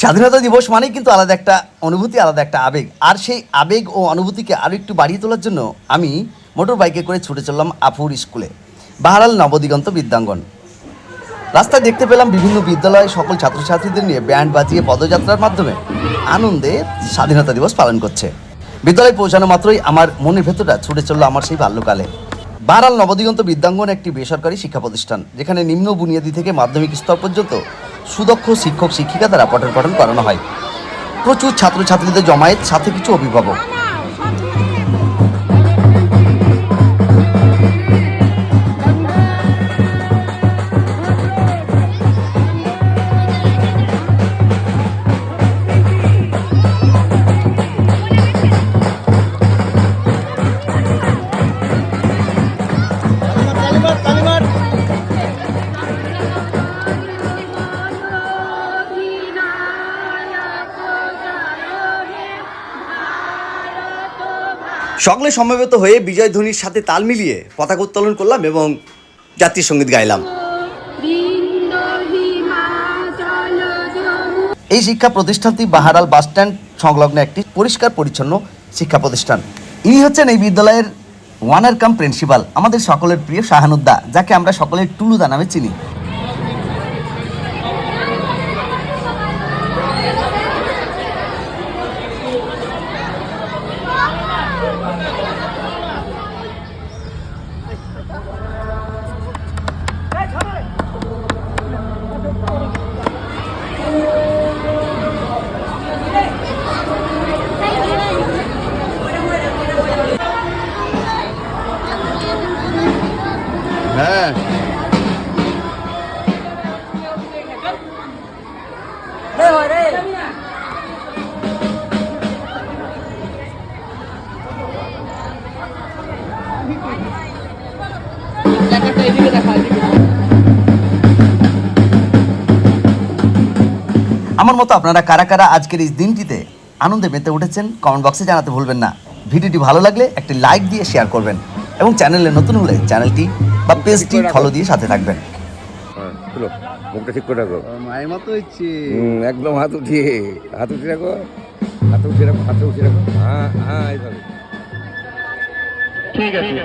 স্বাধীনতা দিবস মানেই কিন্তু আলাদা একটা অনুভূতি, আলাদা একটা আবেগ। আর সেই আবেগ ও অনুভূতিকে আরও একটু বাড়িয়ে তোলার জন্য আমি মোটর বাইকে করে ছুটে চললাম আফুর স্কুলে, বাহারাল নবদিগন্ত বিদ্যাঙ্গন। রাস্তায় দেখতে পেলাম বিভিন্ন বিদ্যালয়ে সকল ছাত্রছাত্রীদের নিয়ে ব্যান্ড বাজিয়ে পদযাত্রার মাধ্যমে আনন্দে স্বাধীনতা দিবস পালন করছে। বিদ্যালয়ে পৌঁছানো মাত্রই আমার মনের ভেতরটা ছুটে চলল আমার সেই বাল্যকালে। বারাল নবদিগন্ত বিদ্যাঙ্গন একটি বেসরকারি শিক্ষা প্রতিষ্ঠান, যেখানে নিম্ন বুনিয়াদী থেকে মাধ্যমিক স্তর পর্যন্ত সুদক্ষ শিক্ষক শিক্ষিকা দ্বারা পঠন পাঠন করানো হয়। প্রচুর ছাত্রছাত্রীদের জমায়েত সাথে কিছু অভিভাবক। সকলে সমবেত হয়ে বিজয় ধ্বনির সাথে তাল মিলিয়ে পতাকা উত্তোলন করলাম এবং জাতীয় সংগীত গাইলাম। এই শিক্ষা প্রতিষ্ঠানটি বাহারাল বাস স্ট্যান্ড সংলগ্ন একটি পরিষ্কার পরিচ্ছন্ন শিক্ষা প্রতিষ্ঠান। ইনি হচ্ছেন এই বিদ্যালয়ের ওয়ানার কাম প্রিন্সিপাল, আমাদের সকলের প্রিয় শাহানুদ্দা, যাকে আমরা সকলের টুলুদা নামে চিনি। হ্যাঁ। আমার মতো আপনারা কারা কারা আজকের এই দিনটিতে আনন্দে মেতে উঠেছেন কমেন্ট বক্সে জানাতে ভুলবেন না। ভিডিওটি ভালো লাগলে একটি লাইক দিয়ে শেয়ার করবেন এবং চ্যানেলে নতুন হলে চ্যানেলটি বা পেজটি ফলো দিয়ে সাথে থাকবেন। হ্যাঁ তুলো মুখটা ঠিক করে রাখো। মায়ের মতো হচ্ছে। একদম হাত উঠিয়ে হাত উঠিয়ে রাখো হাত উঠিয়ে রাখো হাত উঠিয়ে রাখো। হ্যাঁ হ্যাঁ এইভাবে। ঠিক আছে।